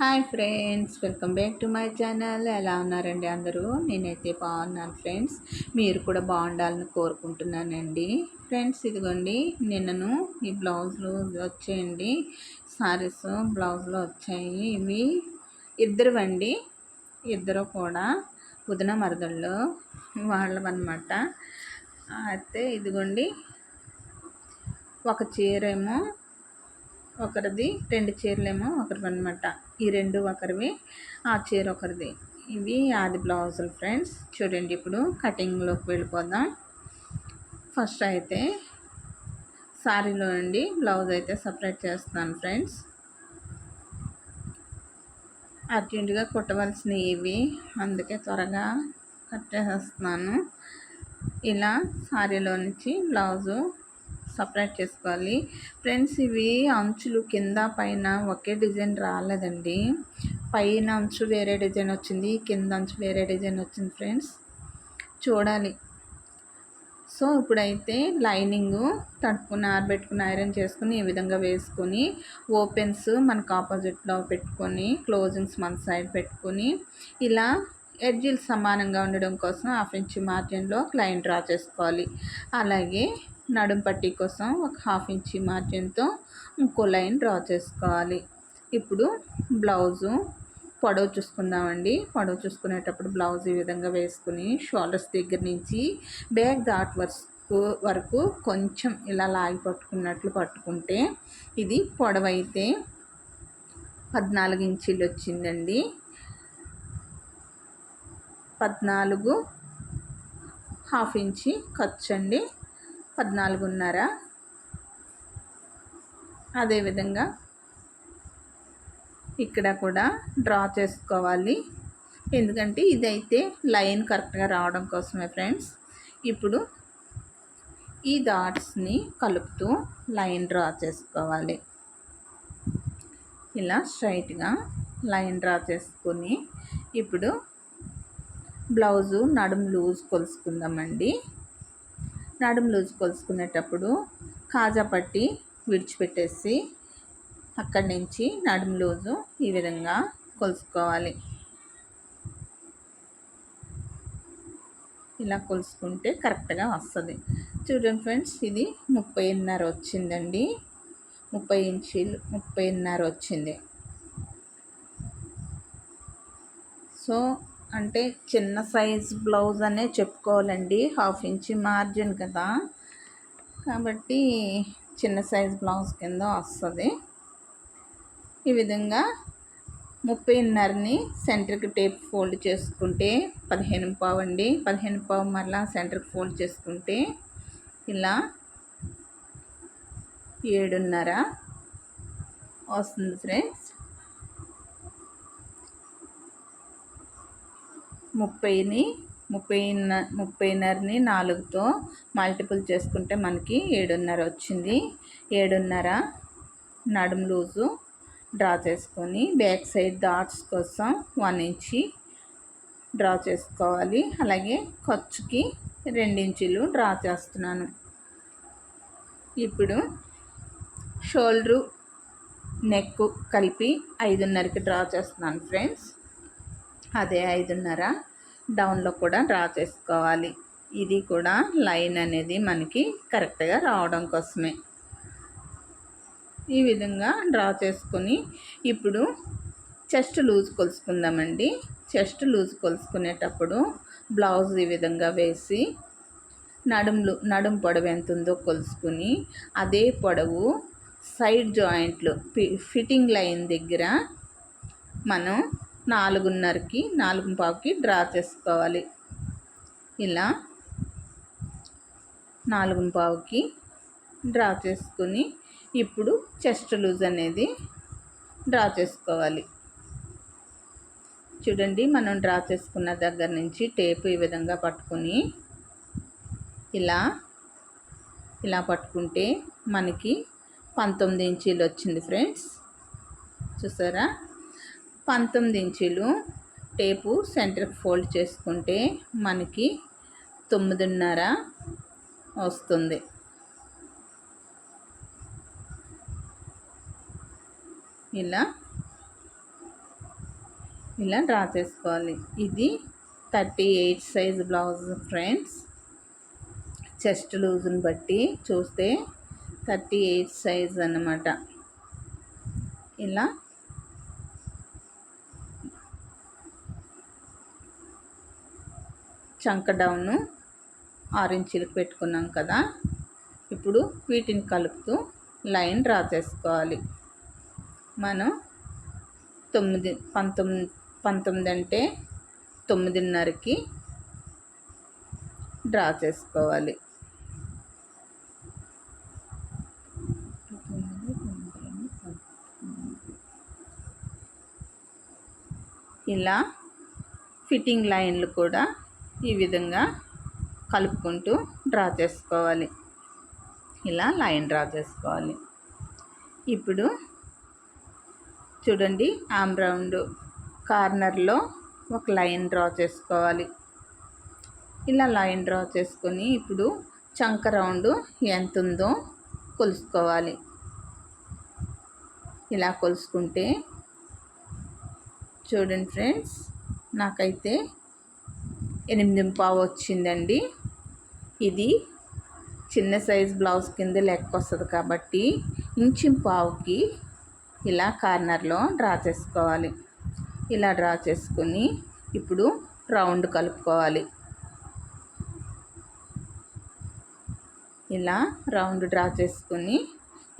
Hi friends welcome back to my channel. ఎలా ఉన్నారండి అందరూ? నేనైతే బాగున్నాను ఫ్రెండ్స్. మీరు కూడా బాగుండాలని కోరుకుంటున్నానండి. ఫ్రెండ్స్ ఇదిగోండి నిన్నను ఈ బ్లౌజులు వచ్చాయండి. సారీస్ బ్లౌజులు వచ్చాయి. ఇవి ఇద్దరువండి. ఇద్దరు కూడా పుదన మరదళ్ళు వాళ్ళవన్నమాట. అయితే ఇదిగోండి ఒక చీరేమో ఒకరిది రెండు చీరలేమో ఒకరివి అనమాట ఈ రెండు ఒకరివి ఆ చీర ఒకరిది. ఇవి ఆది బ్లౌజులు ఫ్రెండ్స్. చూడండి ఇప్పుడు కటింగ్లోకి వెళ్ళిపోదాం. ఫస్ట్ అయితే శారీలో నుండి బ్లౌజ్ అయితే సపరేట్ చేస్తాను ఫ్రెండ్స్. అర్జెంటుగా కుట్టవలసినవి ఇవి. అందుకే త్వరగా కట్ చేసేస్తున్నాను ఇలా శారీలో నుంచి బ్లౌజు సపరేట్ చేసుకోవాలి. ఫ్రెండ్స్ ఇవి అంచులు కింద పైన ఒకే డిజైన్ రాలేదండి. పైన అంచు వేరే డిజైన్ వచ్చింది కింద అంచు వేరే డిజైన్ వచ్చింది ఫ్రెండ్స్. చూడాలి. సో ఇప్పుడైతే లైనింగ్ తడుపుకుని ఆరబెట్టుకుని ఐరన్ చేసుకుని ఈ విధంగా వేసుకొని ఓపెన్స్ మనకు ఆపోజిట్లో పెట్టుకొని క్లోజింగ్స్ మన సైడ్ పెట్టుకొని ఇలా ఎడ్జిల్ సమానంగా ఉండడం కోసం హాఫ్ ఇంచ్ మార్జిన్లో క్లైంట్ డ్రా చేసుకోవాలి. అలాగే నడుం పట్టీ కోసం ఒక హాఫ్ ఇంచి మార్జిన్తో ఇంకో లైన్ డ్రా చేసుకోవాలి. ఇప్పుడు బ్లౌజు పొడవు చూసుకుందామండి. పొడవు చూసుకునేటప్పుడు బ్లౌజ్ ఈ విధంగా వేసుకుని షోల్డర్స్ దగ్గర నుంచి బ్యాక్ దాట్ వరకు వరకు కొంచెం ఇలా లాగి పట్టుకున్నట్లు పట్టుకుంటే ఇది పొడవైతే పద్నాలుగు ఇంచీలు వచ్చిందండి. పద్నాలుగు హాఫ్ ఇంచి ఖర్చు అండి పద్నాలుగున్నర. అదేవిధంగా ఇక్కడ కూడా డ్రా చేసుకోవాలి. ఎందుకంటే ఇదైతే లైన్ కరెక్ట్గా రావడం కోసమే ఫ్రెండ్స్. ఇప్పుడు ఈ డాట్స్ని కలుపుతూ లైన్ డ్రా చేసుకోవాలి. ఇలా స్ట్రైట్గా లైన్ డ్రా చేసుకొని ఇప్పుడు బ్లౌజు నడుము లూజ్ కొలుసుకుందామండి. నడుము లూజ్ కొలుసుకునేటప్పుడు కాజా పట్టి విడిచిపెట్టేసి అక్కడి నుంచి నడుము లూజు ఈ విధంగా కొలుసుకోవాలి. ఇలా కొలుసుకుంటే కరెక్ట్గా వస్తుంది. చూడండి ఫ్రెండ్స్ ఇది ముప్పైన్నర వచ్చిందండి. ముప్పై ఇంచీలు ముప్పైన్నర వచ్చింది. సో అంటే చిన్న సైజ్ బ్లౌజ్ అనే చెప్పుకోవాలండి. హాఫ్ ఇంచ్ మార్జిన్ కదా. కాబట్టి చిన్న సైజ్ బ్లౌజ్ కింద వస్తుంది. ఈ విధంగా ముప్పైన్నరని సెంటర్కి టేప్ ఫోల్డ్ చేసుకుంటే పదిహేను పావు అండి పదిహేను పావు మరలా సెంటర్కి ఫోల్డ్ చేసుకుంటే ఇలా ఏడున్నర వస్తుంది ఫ్రెండ్స్. ముప్పైని ముప్పై ముప్పైన్నరని నాలుగుతో మల్టిపుల్ చేసుకుంటే మనకి ఏడున్నర వచ్చింది. ఏడున్నర నడుము లూజు డ్రా చేసుకొని బ్యాక్ సైడ్ డాట్స్ కోసం వన్ ఇంచి డ్రా చేసుకోవాలి. అలాగే ఖర్చుకి రెండించీలు డ్రా చేస్తున్నాను. ఇప్పుడు షోల్డరు నెక్ కలిపి ఐదున్నరకి డ్రా చేస్తున్నాను ఫ్రెండ్స్. అదే ఐదున్నర డౌన్లో కూడా డ్రా చేసుకోవాలి. ఇది కూడా లైన్ అనేది మనకి కరెక్ట్గా రావడం కోసమే. ఈ విధంగా డ్రా చేసుకొని ఇప్పుడు చెస్ట్ లూజ్ కొలుసుకుందామండి. చెస్ట్ లూజ్ కొలుసుకునేటప్పుడు బ్లౌజ్ ఈ విధంగా వేసి నడుములు నడుము పొడవు ఎంత ఉందో కొలుసుకుని అదే పొడవు సైడ్ జాయింట్లు ఫిట్టింగ్ లైన్ దగ్గర మనం నాలుగున్నరకి నాలుగు పావుకి డ్రా చేసుకోవాలి. ఇలా నాలుగు పావుకి డ్రా చేసుకుని ఇప్పుడు చెస్ట్ లూజ్ అనేది డ్రా చేసుకోవాలి. చూడండి మనం డ్రా చేసుకున్న దగ్గర నుంచి టేపు ఈ విధంగా పట్టుకుని ఇలా ఇలా పట్టుకుంటే మనకి పంతొమ్మిది ఇంచీలు వచ్చింది ఫ్రెండ్స్. చూసారా? పంతొమ్మిది ఇంచులు టేపు సెంటర్కి ఫోల్డ్ చేసుకుంటే మనకి తొమ్మిదిన్నర వస్తుంది. ఇలా ఇలా డ్రా చేసుకోవాలి. ఇది thirty eight size blouse friends. Chest లూజ్ని బట్టి చూస్తే థర్టీ ఎయిట్ సైజ్ అన్నమాట. ఇలా చంక డౌను ఆరు పెట్టుకున్నాం కదా. ఇప్పుడు వీటిని కలుపుతూ లైన్ డ్రా చేసుకోవాలి. మనం తొమ్మిది పంతొమ్మిది పంతొమ్మిది అంటే తొమ్మిదిన్నరకి డ్రా చేసుకోవాలి. ఇలా ఫిట్టింగ్ లైన్లు కూడా ఈ విధంగా కలుపుకుంటూ డ్రా చేసుకోవాలి. ఇలా లైన్ డ్రా చేసుకోవాలి. ఇప్పుడు చూడండి ఆమ్ రౌండ్ కార్నర్లో ఒక లైన్ డ్రా చేసుకోవాలి. ఇలా లైన్ డ్రా చేసుకొని ఇప్పుడు చంక రౌండ్ ఎంత ఉందో కొలుసుకోవాలి. ఇలా కొలుసుకుంటే చూడండి ఫ్రెండ్స్ నాకైతే ఎనిమిది పావు వచ్చిందండి. ఇది చిన్న సైజ్ బ్లౌజ్ కింద లెక్క వస్తుంది కాబట్టి ఇంచు పావుకి ఇలా కార్నర్లో డ్రా చేసుకోవాలి. ఇలా డ్రా చేసుకొని ఇప్పుడు రౌండ్ కలుపుకోవాలి. ఇలా రౌండ్ డ్రా చేసుకుని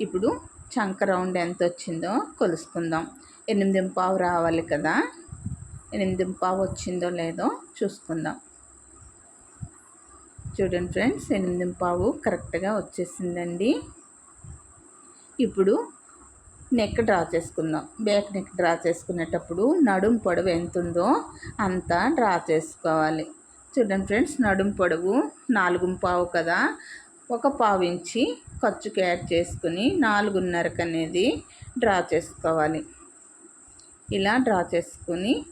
ఇప్పుడు చంక రౌండ్ ఎంత వచ్చిందో కొలుసుకుందాం. ఎనిమిది పావు రావాలి కదా. ఎనిమిది పావు వచ్చిందో లేదో చూసుకుందాం. చూడండి ఫ్రెండ్స్ ఎనిమిది పావు కరెక్ట్గా వచ్చేసిందండి. ఇప్పుడు నెక్ డ్రా చేసుకుందాం. బ్యాక్ నెక్ డ్రా చేసుకునేటప్పుడు నడుం పొడవు ఎంత ఉందో అంతా డ్రా చేసుకోవాలి. చూడండి ఫ్రెండ్స్ నడుం పొడవు నాలుగు పావు కదా. ఒక పావు ఇంచి ఖర్చుకి యాడ్ చేసుకుని నాలుగున్నరకు అనేది డ్రా చేసుకోవాలి. ఇలా డ్రా చేసుకుని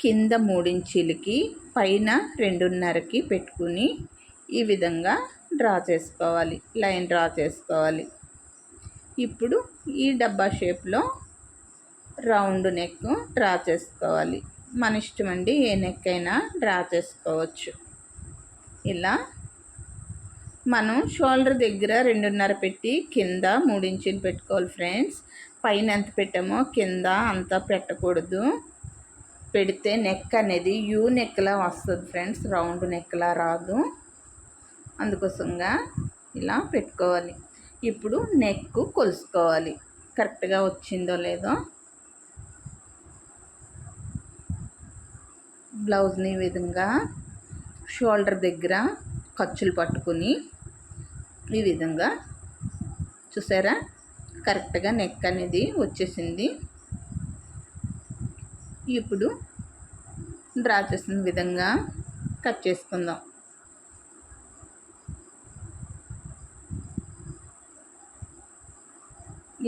కింద మూడించీలకి పైన రెండున్నరకి పెట్టుకుని ఈ విధంగా డ్రా చేసుకోవాలి. లైన్ డ్రా చేసుకోవాలి. ఇప్పుడు ఈ డబ్బా షేప్లో రౌండ్ నెక్ డ్రా చేసుకోవాలి. మన ఇష్టం అండి ఏ నెక్ అయినా డ్రా చేసుకోవచ్చు. ఇలా మనం షోల్డర్ దగ్గర రెండున్నర పెట్టి కింద మూడించులు పెట్టుకోవాలి ఫ్రెండ్స్. పైన ఎంత పెట్టామో కింద అంతా పెట్టకూడదు. పెడితే నెక్ అనేది యూ నెక్లా వస్తుంది ఫ్రెండ్స్ రౌండ్ నెక్లా రాదు. అందుకోసంగా ఇలా పెట్టుకోవాలి. ఇప్పుడు నెక్ కొలుసుకోవాలి. కరెక్ట్గా వచ్చిందో లేదో. బ్లౌజ్ని ఈ విధంగా షోల్డర్ దగ్గర ఖర్చులు పట్టుకుని ఈ విధంగా చూసారా? కరెక్ట్గా నెక్ అనేది వచ్చేసింది. ఇప్పుడు డ్రా చేసిన విధంగా కట్ చేసుకుందాం.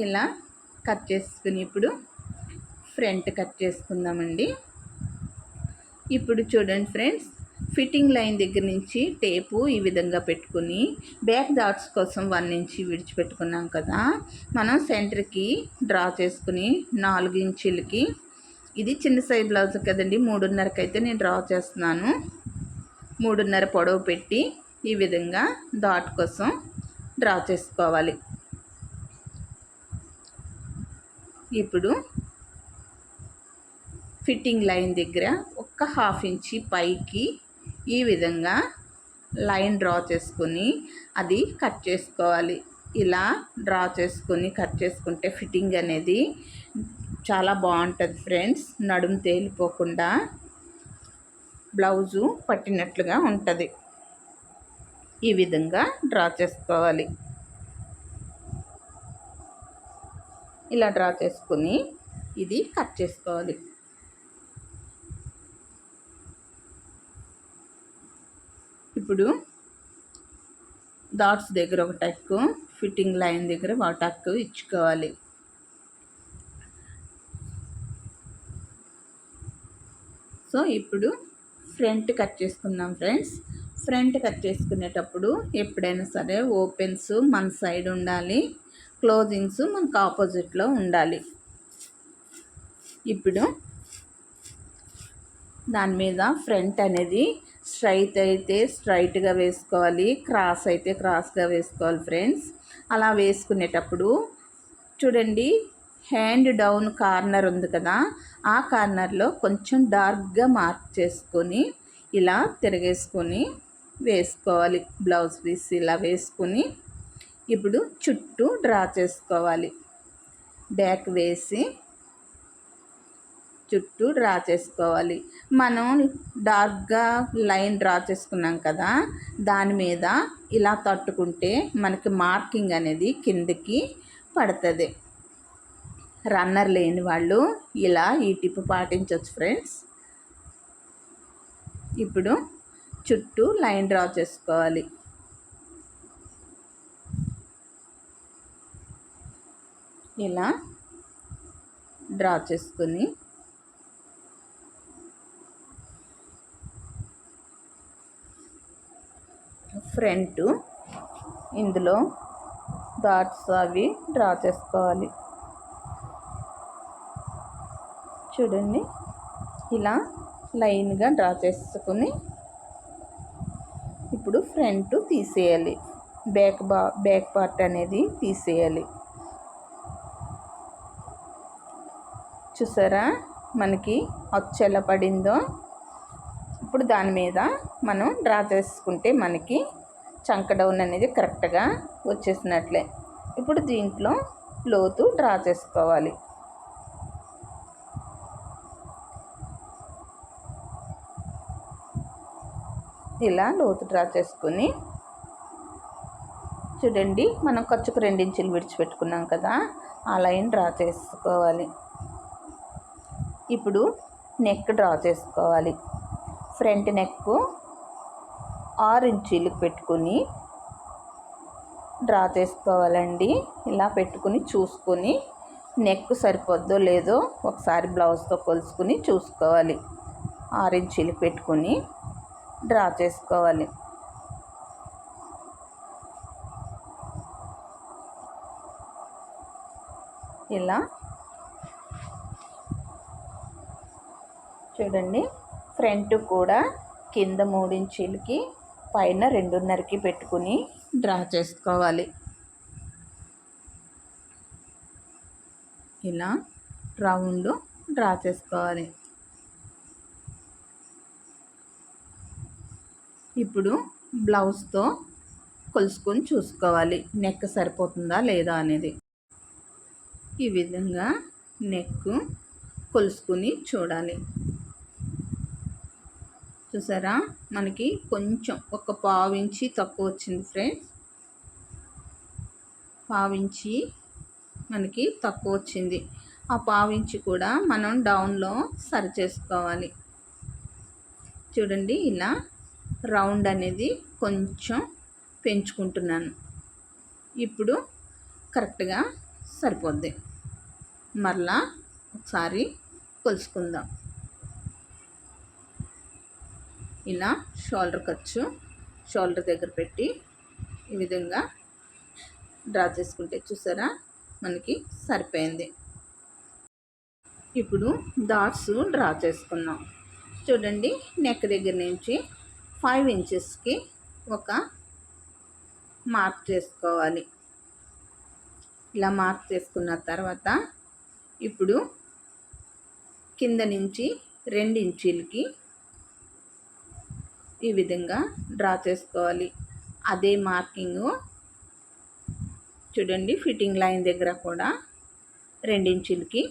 ఇలా కట్ చేసుకుని ఇప్పుడు ఫ్రంట్ కట్ చేసుకుందామండి. ఇప్పుడు చూడండి ఫ్రెండ్స్ ఫిట్టింగ్ లైన్ దగ్గర నుంచి టేపు ఈ విధంగా పెట్టుకుని బ్యాక్ డాట్స్ కోసం వన్ ఇంచి విడిచిపెట్టుకున్నాం కదా. మనం సెంటర్కి డ్రా చేసుకుని నాలుగు ఇంచులకి ఇది చిన్న సైజ్ బ్లౌజ్ కదండి. మూడున్నరకి అయితే నేను డ్రా చేస్తున్నాను. మూడున్నర పొడవు పెట్టి ఈ విధంగా డాట్ కోసం డ్రా చేసుకోవాలి. ఇప్పుడు ఫిట్టింగ్ లైన్ దగ్గర ఒక్క హాఫ్ ఇంచి పైకి ఈ విధంగా లైన్ డ్రా చేసుకొని అది కట్ చేసుకోవాలి. ఇలా డ్రా చేసుకొని కట్ చేసుకుంటే ఫిట్టింగ్ అనేది చాలా బాగుంటుంది ఫ్రెండ్స్. నడుము తేలిపోకుండా బ్లౌజు పట్టినట్లుగా ఉంటుంది. ఈ విధంగా డ్రా చేసుకోవాలి. ఇలా డ్రా చేసుకుని ఇది కట్ చేసుకోవాలి. ఇప్పుడు డాట్స్ దగ్గర ఒక టక్కు ఫిట్టింగ్ లైన్ దగ్గర ఒక టక్కు ఇచ్చుకోవాలి. సో ఇప్పుడు ఫ్రంట్ కట్ చేసుకుందాం ఫ్రెండ్స్. ఫ్రంట్ కట్ చేసుకునేటప్పుడు ఎప్పుడైనా సరే ఓపెన్స్ మన సైడ్ ఉండాలి క్లోజింగ్స్ మనకు ఆపోజిట్లో ఉండాలి. ఇప్పుడు దాని మీద ఫ్రంట్ అనేది స్ట్రైట్ అయితే స్ట్రైట్గా వేసుకోవాలి క్రాస్ అయితే క్రాస్గా వేసుకోవాలి ఫ్రెండ్స్. అలా వేసుకునేటప్పుడు చూడండి హ్యాండ్ డౌన్ కార్నర్ ఉంది కదా ఆ కార్నర్లో కొంచెం డార్క్గా మార్క్ చేసుకొని ఇలా తిరగేసుకొని వేసుకోవాలి. బ్లౌజ్ పీస్ ఇలా వేసుకొని ఇప్పుడు చుట్టూ డ్రా చేసుకోవాలి. బ్యాక్ వేసి చుట్టూ డ్రా చేసుకోవాలి. మనం డార్క్గా లైన్ డ్రా చేసుకున్నాం కదా దాని మీద ఇలా తట్టుకుంటే మనకి మార్కింగ్ అనేది కిందకి పడుతుంది. రన్నర్ లేని వాళ్ళు ఇలా ఈ టిప్ పాటించవచ్చు ఫ్రెండ్స్. ఇప్పుడు చుట్టూ లైన్ డ్రా చేసుకోవాలి. ఇలా డ్రా చేసుకుని ఫ్రంట్ ఇందులో డాట్స్ అవి డ్రా చేసుకోవాలి. చూడండి. ఇలా లైన్గా డ్రా చేసుకుని ఇప్పుడు ఫ్రంట్ తీసేయాలి. బ్యాక్ బా బ్యాక్ పార్ట్ అనేది తీసేయాలి. చూసారా? మనకి అచ్చు ఎలా పడిందో? ఇప్పుడు దాని మీద మనం డ్రా చేసుకుంటే మనకి చంక డౌన్ అనేది కరెక్ట్గా వచ్చేసినట్లే. ఇప్పుడు దీంట్లో లోతు డ్రా చేసుకోవాలి. ఇలా లోతు డ్రా చేసుకుని చూడండి మనం ఖర్చుకు రెండించులు విడిచిపెట్టుకున్నాం కదా ఆ లైన్ డ్రా చేసుకోవాలి. ఇప్పుడు నెక్ డ్రా చేసుకోవాలి. ఫ్రంట్ నెక్ ఆరు ఇంచీలకు పెట్టుకుని డ్రా చేసుకోవాలండి. ఇలా పెట్టుకుని చూసుకొని నెక్ సరిపోద్దో లేదో ఒకసారి బ్లౌజ్తో కొలుసుకుని చూసుకోవాలి. ఆరు ఇంచీలకు పెట్టుకుని డ్రా చేసుకోవాలి. ఇలా. చూడండి ఫ్రంట్ కూడా కింద మూడించీలకి పైన రెండున్నరకి పెట్టుకుని డ్రా చేసుకోవాలి. ఇలా రౌండ్ డ్రా చేసుకోవాలి. ఇప్పుడు బ్లౌజ్తో కొలుసుకొని చూసుకోవాలి. నెక్ సరిపోతుందా లేదా అనేది. ఈ విధంగా నెక్ కొలుసుకుని చూడాలి. చూసారా? మనకి కొంచెం ఒక పావించి తక్కువ వచ్చింది ఫ్రెండ్స్. పావించి మనకి తక్కువ వచ్చింది. ఆ పావించి కూడా మనం డౌన్లో సరి చేసుకోవాలి. చూడండి ఇలా రౌండ్ అనేది కొంచెం పెంచుకుంటున్నాను. ఇప్పుడు కరెక్ట్గా సరిపోద్ది. మరలా ఒకసారి కొలుసుకుందాం. ఇలా షోల్డర్ ఖర్చు షోల్డర్ దగ్గర పెట్టి ఈ విధంగా డ్రా చేసుకుంటే చూసారా? మనకి సరిపోయింది. ఇప్పుడు డాట్స్ డ్రా చేసుకుందాం. చూడండి నెక్ దగ్గర నుంచి ఫైవ్ ఇంచెస్కి ఒక మార్క్ చేసుకోవాలి. ఇలా మార్క్ చేసుకున్న తర్వాత ఇప్పుడు కింద నుంచి రెండు ఇంచీలకి ఈ విధంగా డ్రా చేసుకోవాలి. అదే మార్కింగ్ చూడండి ఫిట్టింగ్ లైన్ దగ్గర కూడా రెండించులకి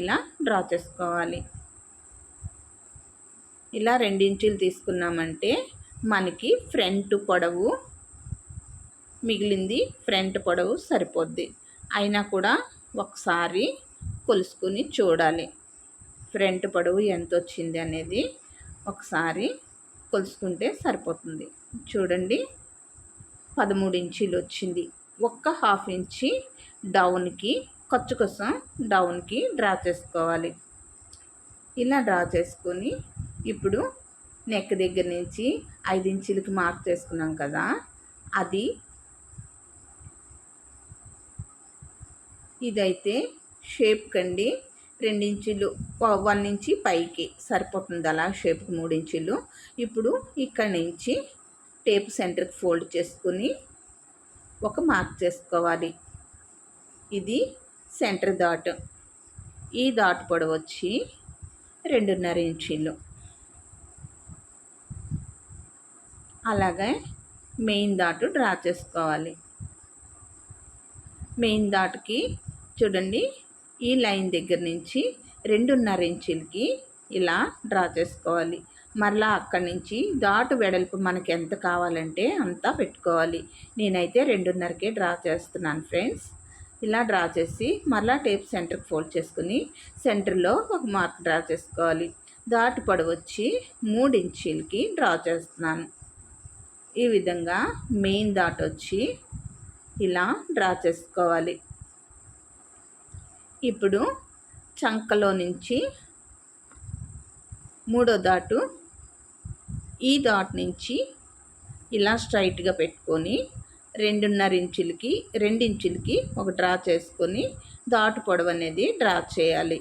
ఇలా డ్రా చేసుకోవాలి. ఇలా రెండించులు తీసుకున్నామంటే మనకి ఫ్రంట్ పొడవు మిగిలింది ఫ్రంట్ పొడవు సరిపోద్ది. అయినా కూడా ఒకసారి కొలుసుకుని చూడాలి. ఫ్రంట్ పొడవు ఎంత వచ్చింది అనేది ఒకసారి కొలుసుకుంటే సరిపోతుంది. చూడండి. పదమూడు ఇంచీలు వచ్చింది. ఒక్క హాఫ్ ఇంచి డౌన్కి ఖర్చు కోసం డౌన్కి డ్రా చేసుకోవాలి. ఇలా డ్రా చేసుకొని ఇప్పుడు నెక్ దగ్గర నుంచి ఐదు ఇంచులకి మార్క్ చేసుకున్నాం కదా అది ఇదైతే షేప్ కండి రెండు ఇంచులు వన్ ఇంచి పైకి సరిపోతుంది అలా షేప్కి మూడు ఇంచులు. ఇప్పుడు ఇక్కడ నుంచి టేప్ సెంటర్కి ఫోల్డ్ చేసుకుని ఒక మార్క్ చేసుకోవాలి. ఇది సెంటర్ డాట్ ఈ డాట్ పొడవచ్చి రెండున్నర ఇంచీలు. అలాగే మెయిన్ డాట్ డ్రా చేసుకోవాలి. మెయిన్ డాట్కి చూడండి ఈ లైన్ దగ్గర నుంచి రెండున్నర ఇంచులకి ఇలా డ్రా చేసుకోవాలి. మరలా అక్కడి నుంచి డాట్ వెడల్పు మనకి ఎంత కావాలంటే అంతా పెట్టుకోవాలి. నేనైతే రెండున్నరకే డ్రా చేస్తున్నాను ఫ్రెండ్స్. ఇలా డ్రా చేసి మరలా టేప్ సెంటర్కి ఫోల్డ్ చేసుకుని సెంటర్లో ఒక మార్క్ డ్రా చేసుకోవాలి. డాట్ పొడవచ్చి మూడు ఇంచీలకి డ్రా చేస్తున్నాను. ఈ విధంగా మెయిన్ డాట్ వచ్చి ఇలా డ్రా చేసుకోవాలి. ఇప్పుడు చంకలో నుంచి మూడో డాటు ఈ డాట్ నుంచి ఇలా స్ట్రైట్గా పెట్టుకొని రెండున్నర ఇంచులకి రెండించులకి ఒక డ్రా చేసుకొని దాటు పొడవు అనేది డ్రా చేయాలి.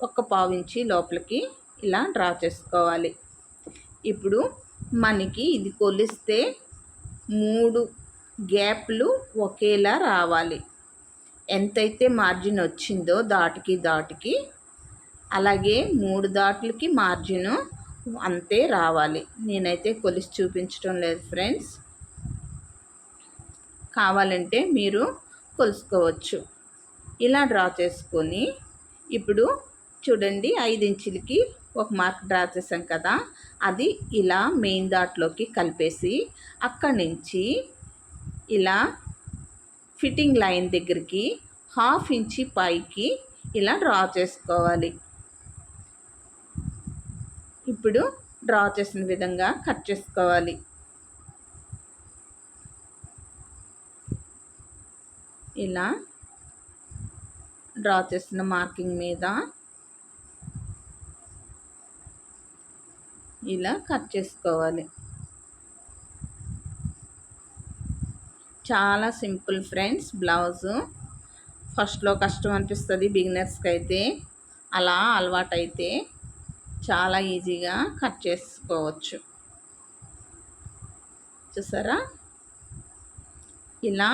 ఒక పావు ఇంచి లోపలికి ఇలా డ్రా చేసుకోవాలి. ఇప్పుడు మనకి ఇది కొలిస్తే మూడు గ్యాప్లు ఒకేలా రావాలి. ఎంతైతే మార్జిన్ వచ్చిందో దాటికి దాటికి అలాగే మూడు దాట్లకి మార్జిన్ అంతే రావాలి. నేనైతే కొలిసి చూపించడం లేదు ఫ్రెండ్స్. కావాలంటే మీరు కొలుసుకోవచ్చు. ఇలా డ్రా చేసుకొని ఇప్పుడు చూడండి ఐదు ఇంచులకి ఒక మార్క్ డ్రా చేసాం కదా అది ఇలా మెయిన్ దాట్లోకి కలిపేసి అక్కడి నుంచి ఇలా ఫిట్టింగ్ లైన్ దగ్గరికి హాఫ్ ఇంచి పైకి ఇలా డ్రా చేసుకోవాలి. ఇప్పుడు డ్రా చేసిన విధంగా కట్ చేసుకోవాలి. ఇలా డ్రా చేసిన మార్కింగ్ మీద ఇలా కట్ చేసుకోవాలి. చాలా సింపుల్ ఫ్రెండ్స్ బ్లౌజు. ఫస్ట్లో కష్టం అనిపిస్తుంది బిగినర్స్కి అయితే. అలా అలవాటైతే చాలా ఈజీగా కట్ చేసుకోవచ్చు. చూసారా? ఇలా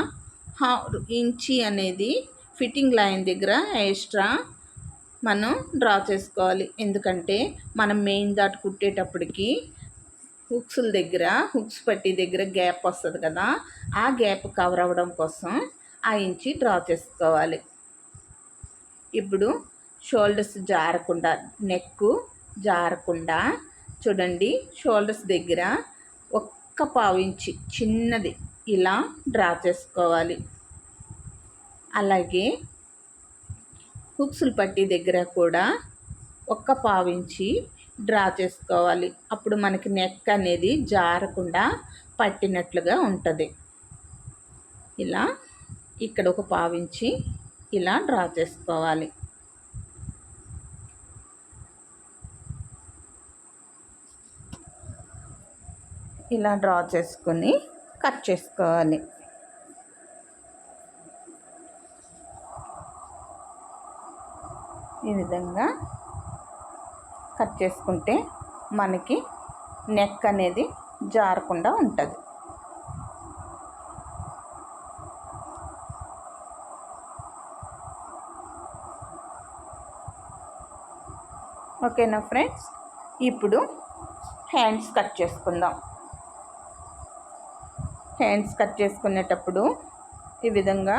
హా ఇంచి అనేది ఫిట్టింగ్ లైన్ దగ్గర ఎక్స్ట్రా మనం డ్రా చేసుకోవాలి. ఎందుకంటే మనం మెయిన్ దాటి కుట్టేటప్పటికి హుక్స్ల దగ్గర హుక్స్ పట్టి దగ్గర గ్యాప్ వస్తుంది కదా ఆ గ్యాప్ కవర్ అవ్వడం కోసం ఆ ఇంచి డ్రా చేసుకోవాలి. ఇప్పుడు షోల్డర్స్ జారకుండా నెక్ జారకుండా చూడండి షోల్డర్స్ దగ్గర ఒక్క పావు ఇంచి చిన్నది ఇలా డ్రా చేసుకోవాలి. అలాగే హుక్స్లు పట్టి దగ్గర కూడా ఒక్క పావించి డ్రా చేసుకోవాలి. అప్పుడు మనకి నెక్ అనేది జారకుండా పట్టినట్లుగా ఉంటుంది. ఇలా ఇక్కడ ఒక పావించి ఇలా డ్రా చేసుకోవాలి. ఇలా డ్రా చేసుకొని కట్ చేసుకోవాలి. ఈ విధంగా కట్ చేసుకుంటే మనకి నెక్ అనేది జారకుండా ఉంటుంది. ఓకేనా ఫ్రెండ్స్? ఇప్పుడు హ్యాండ్స్ కట్ చేసుకుందాం. హ్యాండ్స్ కట్ చేసుకునేటప్పుడు ఈ విధంగా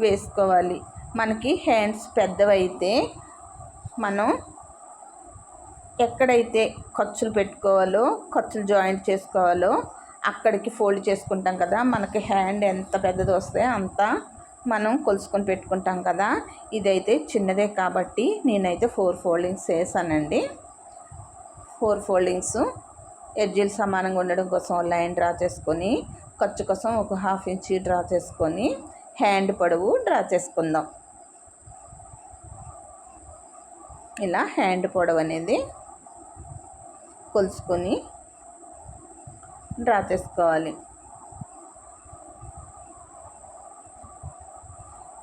వేసుకోవాలి. మనకి హ్యాండ్స్ పెద్దవైతే మనం ఎక్కడైతే ఖర్చులు పెట్టుకోవాలో ఖర్చులు జాయింట్ చేసుకోవాలో అక్కడికి ఫోల్డ్ చేసుకుంటాం కదా మనకి హ్యాండ్ ఎంత పెద్దది వస్తే అంత మనం కొలుసుకొని పెట్టుకుంటాం కదా. ఇదైతే చిన్నదే కాబట్టి నేనైతే ఫోర్ ఫోల్డింగ్స్ వేసానండి ఫోర్ ఫోల్డింగ్స్ ఎడ్జీలు సమానంగా ఉండడం కోసం లైన్ డ్రా చేసుకొని ఖర్చు కోసం ఒక హాఫ్ ఇంచ్ డ్రా చేసుకొని హ్యాండ్ పొడవు డ్రా చేసుకుందాం. ఇలా హ్యాండ్ పొడవు అనేది కొలుసుకొని డ్రా చేసుకోవాలి.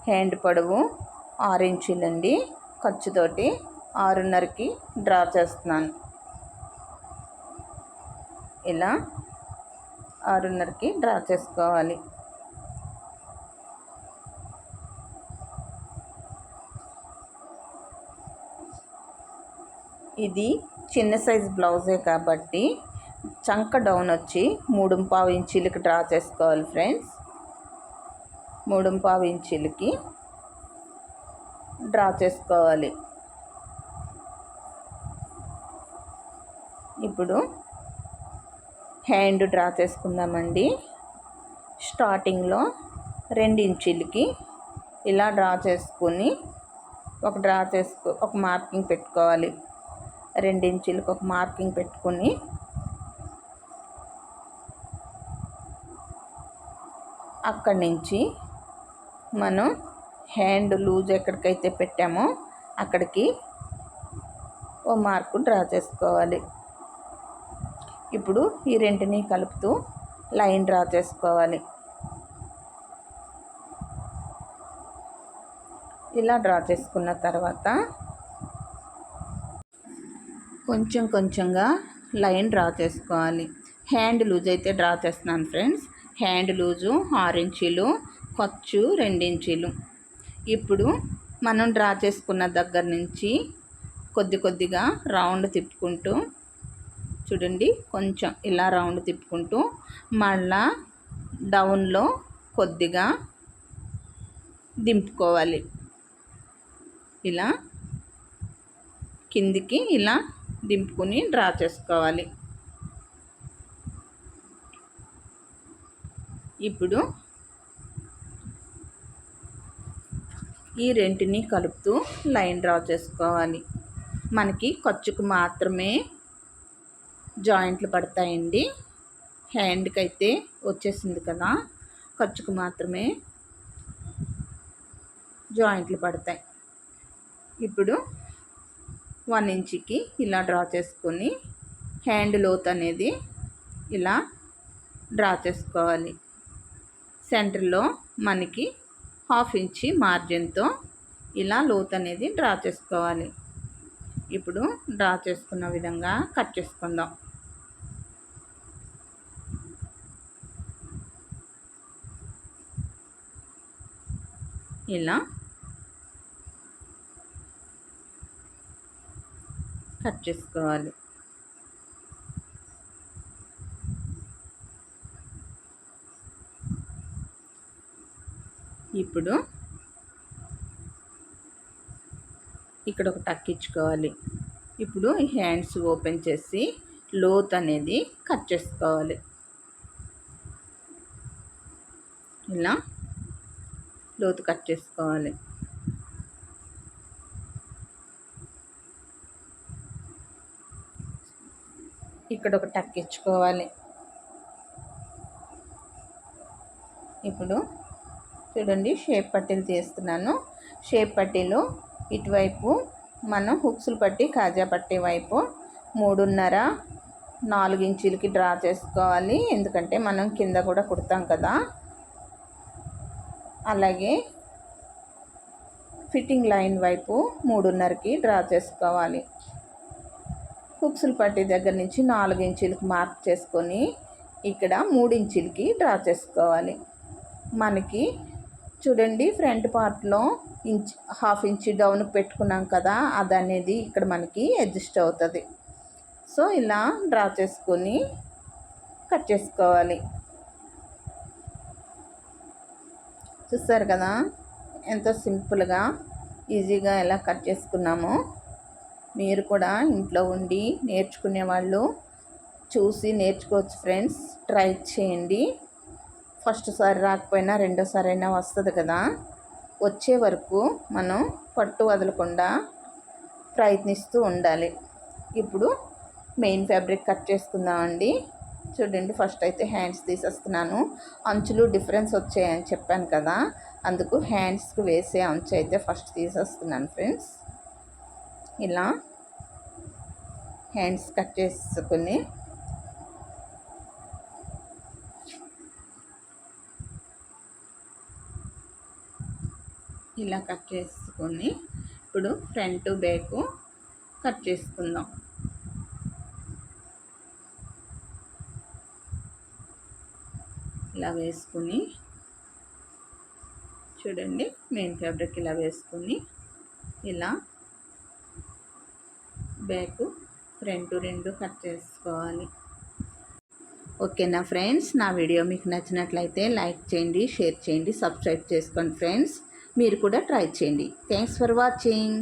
హ్యాండ్ పొడవు ఆరు ఇంచులండి. ఖర్చుతోటి ఆరున్నరకి డ్రా చేస్తున్నాను. ఇలా ఆరున్నరకి డ్రా చేసుకోవాలి. ఇది చిన్న సైజ్ బ్లౌజే కాబట్టి చంక డౌన్ వచ్చి మూడు పావు ఇంచీలకి డ్రా చేసుకోవాలి ఫ్రెండ్స్. మూడు పావు ఇంచీలకి డ్రా చేసుకోవాలి. ఇప్పుడు హ్యాండ్ డ్రా చేసుకుందామండి. స్టార్టింగ్లో రెండు ఇంచీలకి ఇలా డ్రా చేసుకొని ఒక డ్రా చేసుకో ఒక మార్కింగ్ పెట్టుకోవాలి. రెండించీలకు ఒక మార్కింగ్ పెట్టుకొని అక్కడి నుంచి మనం హ్యాండ్ లూజ్ ఎక్కడికైతే పెట్టామో అక్కడికి ఓ మార్కు డ్రా చేసుకోవాలి. ఇప్పుడు ఈ రెంటిని కలుపుతూ లైన్ డ్రా చేసుకోవాలి. ఇలా డ్రా చేసుకున్న తర్వాత కొంచెం కొంచెంగా లైన్ డ్రా చేసుకోవాలి. హ్యాండ్ లూజ్ అయితే డ్రా చేస్తున్నాను ఫ్రెండ్స్. హ్యాండ్ లూజు ఆరు ఇంచీలు ఖర్చు రెండించీలు. ఇప్పుడు మనం డ్రా చేసుకున్న దగ్గర నుంచి కొద్ది కొద్దిగా రౌండ్ తిప్పుకుంటూ చూడండి కొంచెం ఇలా రౌండ్ తిప్పుకుంటూ మళ్ళా డౌన్లో కొద్దిగా దింపుకోవాలి. ఇలా కిందికి ఇలా దింపుకొని డ్రా చేసుకోవాలి. ఇప్పుడు ఈ రెంటిని కలుపుతూ లైన్ డ్రా చేసుకోవాలి. మనకి ఖర్చుకు మాత్రమే జాయింట్లు పడతాయండి. హ్యాండ్కి అయితే వచ్చేసింది కదా ఖర్చుకు మాత్రమే జాయింట్లు పడతాయి. ఇప్పుడు వన్ ఇంచ్కి ఇలా డ్రా చేసుకొని హ్యాండ్ లోత్ అనేది ఇలా డ్రా చేసుకోవాలి. సెంటర్లో మనకి హాఫ్ ఇంచి మార్జిన్తో ఇలా లోత్ అనేది డ్రా చేసుకోవాలి. ఇప్పుడు డ్రా చేసుకున్న విధంగా కట్ చేసుకుందాం. ఇలా కట్ చేసుకోవాలి. ఇప్పుడు ఇక్కడ ఒక టక్ ఇచ్చుకోవాలి. ఇప్పుడు హ్యాండ్స్ ఓపెన్ చేసి లోత్ అనేది కట్ చేసుకోవాలి. ఇలా లోతు కట్ చేసుకోవాలి. ఇక్కడ ఒక టక్ ఇచ్చుకోవాలి ఇప్పుడు చూడండి షేప్ పట్టీలు తీస్తున్నాను. షేప్ పట్టీలు ఇటువైపు మనం హుక్స్లు పట్టి కాజా పట్టీ వైపు మూడున్నర నాలుగు ఇంచులకి డ్రా చేసుకోవాలి. ఎందుకంటే మనం కింద కూడా కుడతాం కదా. అలాగే ఫిట్టింగ్ లైన్ వైపు మూడున్నరకి డ్రా చేసుకోవాలి. కుక్సులు పట్టి దగ్గర నుంచి నాలుగు ఇంచులకి మార్క్ చేసుకొని ఇక్కడ మూడు ఇంచులకి డ్రా చేసుకోవాలి. మనకి చూడండి ఫ్రంట్ పార్ట్లో ఇంచ్ హాఫ్ ఇంచ్ డౌన్ పెట్టుకున్నాం కదా అది అనేది ఇక్కడ మనకి అడ్జస్ట్ అవుతుంది. సో ఇలా డ్రా చేసుకొని కట్ చేసుకోవాలి. చూస్తారు కదా ఎంతో సింపుల్గా ఈజీగా ఎలా కట్ చేసుకున్నామో. మీరు కూడా ఇంట్లో ఉండి నేర్చుకునే వాళ్ళు చూసి నేర్చుకోవచ్చు ఫ్రెండ్స్. ట్రై చేయండి. ఫస్ట్ సారి రాకపోయినా రెండోసారి అయినా వస్తుంది కదా. వచ్చే వరకు మనం పట్టు వదలకుండా ప్రయత్నిస్తూ ఉండాలి. ఇప్పుడు మెయిన్ ఫ్యాబ్రిక్ కట్ చేసుకుందామండి చూడండి ఫస్ట్ అయితే హ్యాండ్స్ తీసేస్తున్నాను. అంచులు డిఫరెన్స్ వచ్చాయని చెప్పాను కదా. అందుకు హ్యాండ్స్కి వేసే అంచు అయితే ఫస్ట్ తీసేస్తున్నాను ఫ్రెండ్స్. ఇలా హ్యాండ్స్ కట్ చేసుకుని ఇలా కట్ చేసుకొని ఇప్పుడు ఫ్రంట్ బ్యాక్ కట్ చేసుకుందాం. ఇలా వేసుకుని చూడండి మెయిన్ ఫ్యాబ్రిక్ ఇలా వేసుకుని ఇలా బ్యాక్ ఫ్రంట్ రెండు కట్ చేసుకోవాలి. ఓకేనా ఫ్రెండ్స్? నా వీడియో మీకు నచ్చినట్లయితే లైక్ చేయండి షేర్ చేయండి సబ్స్క్రైబ్ చేసుకోండి ఫ్రెండ్స్. మీరు కూడా ట్రై చేయండి. Thanks for watching.